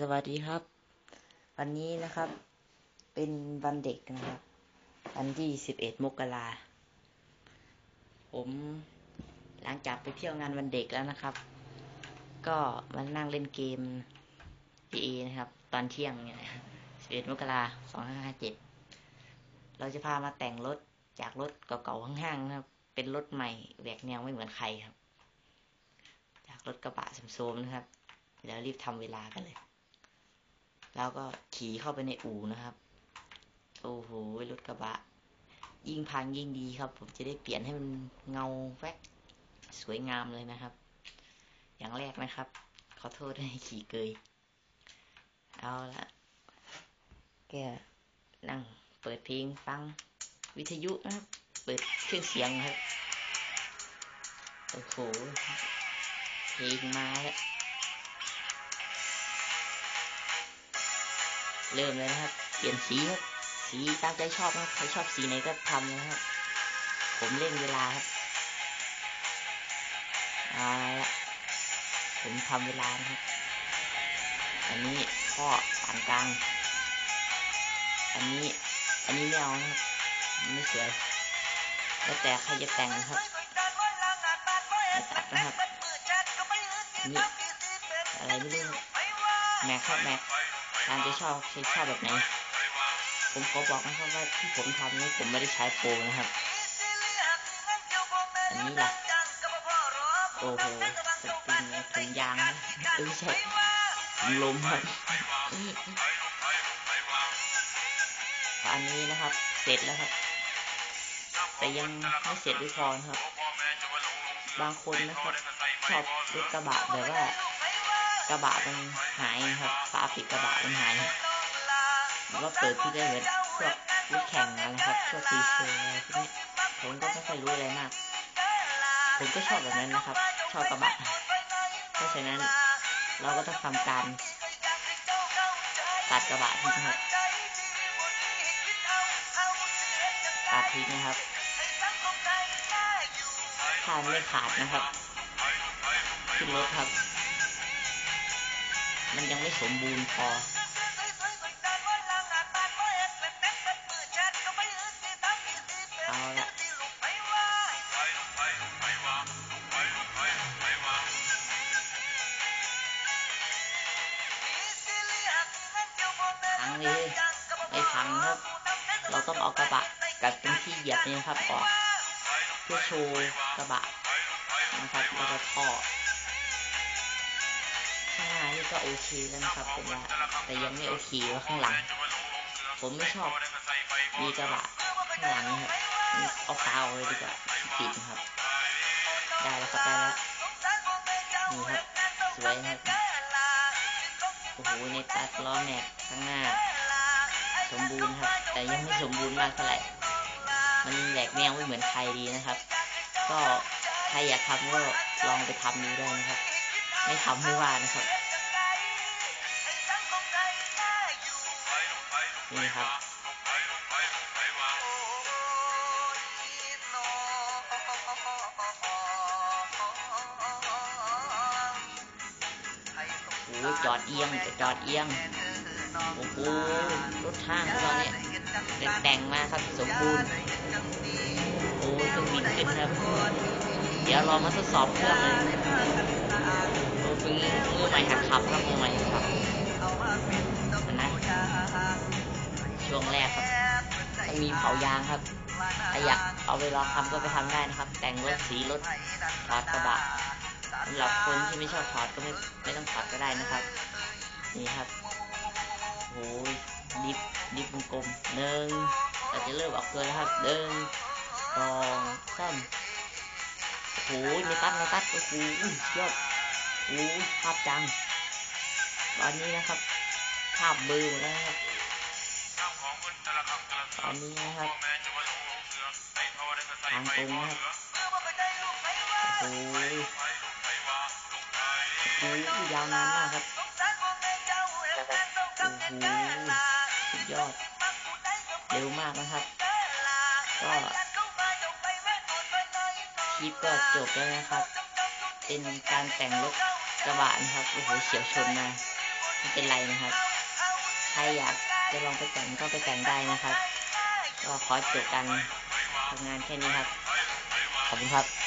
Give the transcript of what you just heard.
สวัสดีครับ วันนี้นะครับ เป็นวันเด็กนะครับ วันที่สิบเอ็ดมกราผมหลังจากไปเที่ยวงานวันเด็กแล้วนะครับ ก็มานั่งเล่นเกม PA นะครับ ตอนเที่ยงเนี่ยสิบเอ็ดมกราสองห้าห้าเจ็ดเราจะพามาแต่งรถจากรถเก่าๆห้างๆนะครับ เป็นรถใหม่แหวกแนวไม่เหมือนใครครับ จากรถกระบะสมโซมนะครับ เดี๋ยวรีบทำเวลากันเลย แล้วก็ขี่เข้าไปในอู่นะครับ โอ้โหรถกระบะ ยิ่งพังยิ่งดีครับ ผมจะได้เปลี่ยนให้มันเงาแวกสวยงามเลยนะครับ อย่างแรกนะครับ ขอโทษให้ขี่เกย เอาละแกนั่งเปิดเพลงฟังวิทยุนะครับ เปิดเครื่องเสียงครับ โอ้โหเพลงมาแล้ว เริ่มเลยนะครับ เปลี่ยนสีครับ สีตามใจชอบนะใครชอบสีไหนก็ทำนะครับผมเร่งเวลาครับเอาละผมทำเวลานะครับ อันนี้ข้อปานกลาง อันนี้ อันนี้ไม่เอานะครับ ไม่สวย แล้วแต่ใครจะแต่งนะครับตัดนะครับ นี่อะไรไม่รู้แม็กครับแม็ก ตามจะชอบใครชอบแบบไหน ผมขอบอกนะครับว่าที่ผมทำนี่ผมไม่ได้ใช้โปรนะครับ อันนี้ล่ะ โอ้โหสปริงถุงยางนะเอ้ยไม่ใช่ลมครับอันนี้นะครับ เสร็จแล้วครับ แต่ยังไม่เสร็จด้วยพอนะครับ บางคนนะครับชอบรถกระบะแบบว่า กระบะมันหายนะครับฝาปิดกระบะมันหายหรือว่าเปิดที่ได้เหมือนพวกรถแข่งอะไรครับพวกซีเซอร์อะไรพวกนี้ผมก็ไม่ค่อยรู้อะไรมาก ผมก็ชอบแบบนั้นนะครับ ชอบกระบะเพราะฉะนั้นเราก็ต้องทำการตัดกระบะทิ้งครับตัดทิ้งนะครับถ้าไม่ขาดนะครับขึ้นรถครับ มันยังไม่สมบูรณ์พอ เอาละพังเลยไม่พังครับ เราต้องเอากระบะกับตรงที่เหยียบนี่ครับออก เพื่อโชว์กระบะนะครับแล้วก็ท่อ ข้างหน้านี่ก็โอเคแล้วนะครับผมว่าแต่ยังไม่โอเคว่าข้างหลัง ผมไม่ชอบมีกระบะข้างหลังครับเอาฟ้าออกเลยดีกว่าติดนะครับ ได้แล้วครับได้แล้วนี่ครับสวยครับโอ้โหในตัดล้อแม็กข้างหน้า สมบูรณ์ครับ แต่ยังไม่สมบูรณ์มากเท่าไหร่มันแหลกแนวไม่เหมือนใครดีนะครับ ก็ใครอยากทำก็ลองไปทำดูได้นะครับ ไม่ทำไม่ว่านะครับนี่ครับโอ้จอดเอียงจอดเอียงโอ้โหรถห้างเราเนี่ยแต่งมาครับสมบูรณ์โอ้เครื่องบินขึ้นครับ เดี๋ยวเรามาทดสอบเครื่องเลย โอ้เพิ่งมือใหม่หัดขับครับมือใหม่หัดขับนะช่วงแรกครับต้องมีเผายางครับถ้าอยากเอาไปลองทำก็ไปทำได้นะครับ แต่งรถสีรถถอดกระบะสำหรับคนที่ไม่ชอบถอดก็ไม่ไม่ต้องถอดก็ได้นะครับ นี่ครับโอ้ยดิฟดิฟวงกลมหนึ่งเราจะเริ่มออกตัวแล้วครับหนึ่งสองสามโอ้ยไม่ตัดไม่ตัดโอ้โหยอด โอ้ภาพจัง ตอนนี้นะครับ ภาพเบลอหมดแล้วนะครับ ตอนนี้นะครับ ทางตรงนะครับโอ้โหโอ้โหยาวนานมากครับโอ้โหสุดยอด เร็วมากนะครับ ก็คลิปก็จบแล้วนะครับ เป็นการแต่งรถ กระบะนะครับโอ้โหเฉียวชนมาไม่เป็นไรนะครับ ใครอยากจะลองไปแต่งก็ไปแต่งได้นะครับ ก็ขอจบการทำงานแค่นี้ครับ ขอบคุณครับ